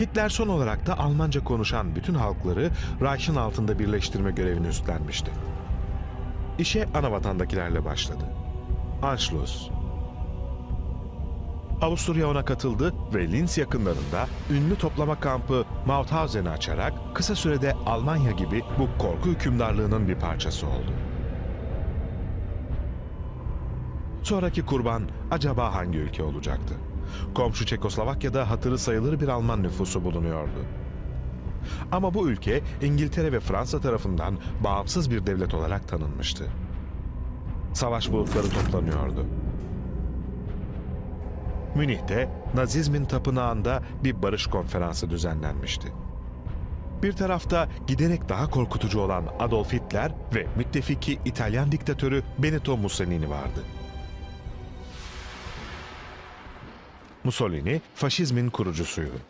Hitler son olarak da Almanca konuşan bütün halkları Reich'in altında birleştirme görevini üstlenmişti. İşe ana vatandakilerle başladı. Anschluss. Avusturya ona katıldı ve Linz yakınlarında ünlü toplama kampı Mauthausen'i açarak kısa sürede Almanya gibi bu korku hükümdarlığının bir parçası oldu. Sonraki kurban acaba hangi ülke olacaktı? Komşu Çekoslovakya'da hatırı sayılır bir Alman nüfusu bulunuyordu. Ama bu ülke İngiltere ve Fransa tarafından bağımsız bir devlet olarak tanınmıştı. Savaş bulutları toplanıyordu. Münih'te Nazizmin tapınağında bir barış konferansı düzenlenmişti. Bir tarafta giderek daha korkutucu olan Adolf Hitler ve müttefiki İtalyan diktatörü Benito Mussolini vardı. Mussolini, faşizmin kurucusuydu.